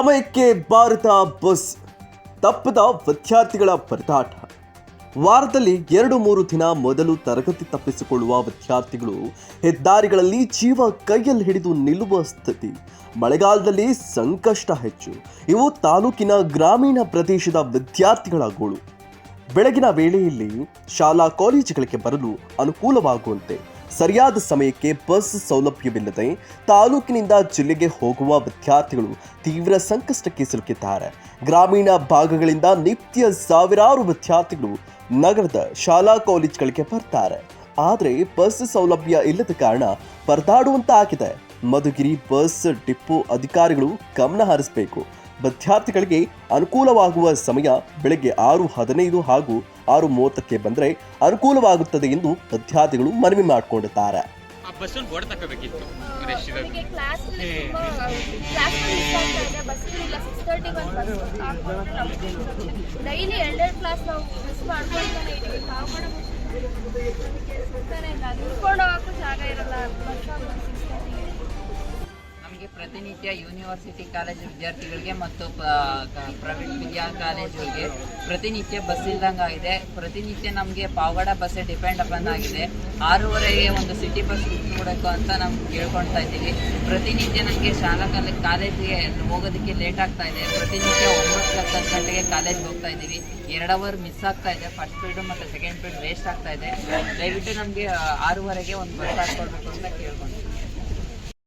ಸಮಯಕ್ಕೆ ಭಾರತ ಬಸ್ ತಪ್ಪದ ವಿದ್ಯಾರ್ಥಿಗಳ ಪರದಾಟ. ವಾರದಲ್ಲಿ ಎರಡು ಮೂರು ದಿನ ಮೊದಲು ತರಗತಿ ತಪ್ಪಿಸಿಕೊಳ್ಳುವ ವಿದ್ಯಾರ್ಥಿಗಳು ಹೆದ್ದಾರಿಗಳಲ್ಲಿ ಜೀವ ಕೈಯಲ್ಲಿ ಹಿಡಿದು ನಿಲ್ಲುವ ಸ್ಥಿತಿ. ಮಳೆಗಾಲದಲ್ಲಿ ಸಂಕಷ್ಟ ಹೆಚ್ಚು. ಇವು ತಾಲೂಕಿನ ಗ್ರಾಮೀಣ ಪ್ರದೇಶದ ವಿದ್ಯಾರ್ಥಿಗಳ ಗೋಳು. ಬೆಳಗಿನ ವೇಳೆಯಲ್ಲಿ ಶಾಲಾ ಕಾಲೇಜುಗಳಿಗೆ ಬರಲು ಅನುಕೂಲವಾಗುವಂತೆ ಸರಿಯಾದ ಸಮಯಕ್ಕೆ ಬಸ್ ಸೌಲಭ್ಯವಿಲ್ಲದೆ ತಾಲೂಕಿನಿಂದ ಜಿಲ್ಲೆಗೆ ಹೋಗುವ ವಿದ್ಯಾರ್ಥಿಗಳು ತೀವ್ರ ಸಂಕಷ್ಟಕ್ಕೆ ಸಿಲುಕಿದ್ದಾರೆ. ಗ್ರಾಮೀಣ ಭಾಗಗಳಿಂದ ನಿತ್ಯ ಸಾವಿರಾರು ವಿದ್ಯಾರ್ಥಿಗಳು ನಗರದ ಶಾಲಾ ಕಾಲೇಜುಗಳಿಗೆ ಬರ್ತಾರೆ. ಆದರೆ ಬಸ್ ಸೌಲಭ್ಯ ಇಲ್ಲದ ಕಾರಣ ಪರದಾಡುವಂತಾಗಿದೆ. ಮಧುಗಿರಿ ಬಸ್ ಡಿಪೋ ಅಧಿಕಾರಿಗಳು ಗಮನ ಹರಿಸಬೇಕು. ವಿದ್ಯಾರ್ಥಿಗಳಿಗೆ ಅನುಕೂಲವಾಗುವ ಸಮಯ ಬೆಳಗ್ಗೆ ಆರು ಹದಿನೈದು ಹಾಗೂ ಆರು ಮೂವತ್ತಕ್ಕೆ ಬಂದರೆ ಅನುಕೂಲವಾಗುತ್ತದೆ ಎಂದು ವಿದ್ಯಾರ್ಥಿಗಳು ಮನವಿ ಮಾಡಿಕೊಂಡಿದ್ದಾರೆ. ಆ ಬಸ್ಸನ್ನು ಬೋರ್ಡ್ ತಗೋಬೇಕಿತ್ತು. ರಶ್ ನನಗೆ ಕ್ಲಾಸ್ ತುಂಬ ಕ್ಲಾಸ್ ಮಿಸ್ ಆಗ್ತಾ ಇದೆ. ಬಸ್ಗಳಿಲ್ಲ ಸಿಕ್ಸ್ ತರ್ಟಿಗೆ ಒಂದು ಬಸ್ ಡೈಲಿ ಎರಡೆರಡು ಕ್ಲಾಸ್ ನಾವು ಮಿಸ್ ಮಾಡ್ಕೊಳ್ತಾನೆ ಇದ್ದೀವಿ. ಪಾವಗಡ ಪ್ರತಿನಿತ್ಯ ಯೂನಿವರ್ಸಿಟಿ ಕಾಲೇಜ್ ವಿದ್ಯಾರ್ಥಿಗಳಿಗೆ ಮತ್ತು ಪ್ರೈವೇಟ್ ವಿದ್ಯಾ ಕಾಲೇಜುಗಳಿಗೆ ಪ್ರತಿನಿತ್ಯ ಬಸ್ ಇಲ್ದಂಗೆ ಆಗಿದೆ ಪ್ರತಿನಿತ್ಯ ನಮಗೆ ಪಾವಗಡ ಬಸ್ ಡಿಪೆಂಡ್ ಅಪನ್ ಆಗಿದೆ. ಆರೂವರೆಗೆ ಒಂದು ಸಿಟಿ ಬಸ್ ಕೊಡಬೇಕು ಅಂತ ನಾವು ಕೇಳ್ಕೊಳ್ತಾ ಇದ್ದೀವಿ. ಪ್ರತಿನಿತ್ಯ ನಮಗೆ ಶಾಲಾ ಕಾಲೇಜ್ ಕಾಲೇಜಿಗೆ ಹೋಗೋದಕ್ಕೆ ಲೇಟ್ ಆಗ್ತಾ ಇದೆ. ಪ್ರತಿನಿತ್ಯ ಒಂಬತ್ತು ಹತ್ತು ಗಂಟೆಗೆ ಕಾಲೇಜ್ಗೆ ಹೋಗ್ತಾ ಇದ್ದೀವಿ. ಎರಡು ಅವರ್ ಮಿಸ್ ಆಗ್ತಾ ಇದೆ. ಫಸ್ಟ್ ಪೀರಿಯಡ್ ಮತ್ತು ಸೆಕೆಂಡ್ ಪೀರಿಯಡ್ ವೇಸ್ಟ್ ಆಗ್ತಾ ಇದೆ. ದಯವಿಟ್ಟು ನಮಗೆ ಆರೂವರೆಗೆ ಒಂದು ಬಸ್ ಹಾಕ್ಕೊಡ್ಬೇಕು ಅಂತ ಕೇಳ್ಕೊಂಡು